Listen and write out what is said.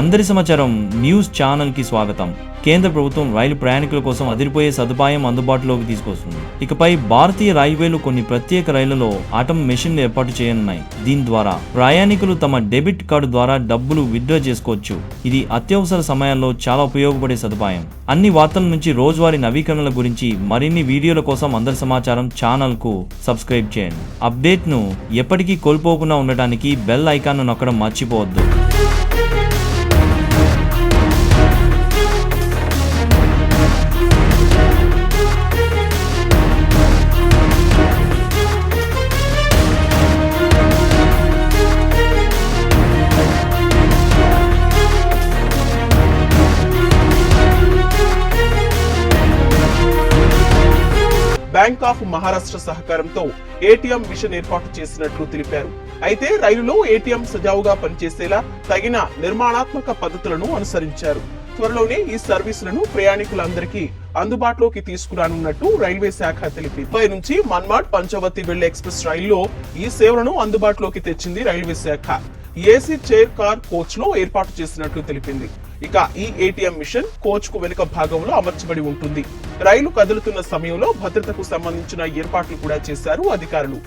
అందరి సమాచారం న్యూస్ ఛానల్కి స్వాగతం. కేంద్ర ప్రభుత్వం రైలు ప్రయాణికుల కోసం అదిరిపోయే సదుపాయం అందుబాటులోకి తీసుకొస్తుంది. ఇకపై భారతీయ రైల్వేలు కొన్ని ప్రత్యేక రైళ్ళలో ఆటం మెషిన్లు ఏర్పాటు చేయనున్నాయి. దీని ద్వారా ప్రయాణికులు తమ డెబిట్ కార్డు ద్వారా డబ్బులు విత్డ్రా చేసుకోవచ్చు. ఇది అత్యవసర సమయాల్లో చాలా ఉపయోగపడే సదుపాయం. అన్ని వార్తల నుంచి రోజువారీ నవీకరణల గురించి మరిన్ని వీడియోల కోసం అందరి సమాచారం ఛానల్కు సబ్స్క్రైబ్ చేయండి. అప్డేట్ను ఎప్పటికీ కోల్పోకుండా ఉండటానికి బెల్ ఐకాన్ను నొక్కడం మర్చిపోవద్దు. బ్యాంక్ ఆఫ్ మహారాష్ట్ర సహకారంతో ఏటీఎం మిషన్ ఏర్పాటు చేసినట్లు తెలిపారు. అయితే రైలులో ఏటీఎం సజావుగా పనిచేసేలా తగిన నిర్మాణాత్మక పద్ధతులను అనుసరించారు. త్వరలోనే ఈ సర్వీసులను ప్రయాణికులందరికీ అందుబాటులోకి తీసుకురానున్నట్టు రైల్వే శాఖ తెలిపింది. ముప్పై నుంచి మన్మాడ్ పంచవతి వెళ్ళే ఎక్స్ప్రెస్ రైల్లో ఈ సేవలను అందుబాటులోకి తెచ్చింది రైల్వే శాఖ. ఏసీ చైర్ కార్ కోచ్లో ఏర్పాటు చేసినట్లు తెలిపింది. ఇక ఈ ఏటీఎం మిషన్ కోచ్కు వెనుక భాగంలో అమర్చబడి ఉంటుంది. రైలు కదులుతున్న సమయంలో భద్రతకు సంబంధించిన ఏర్పాట్లు కూడా చేశారు అధికారులు.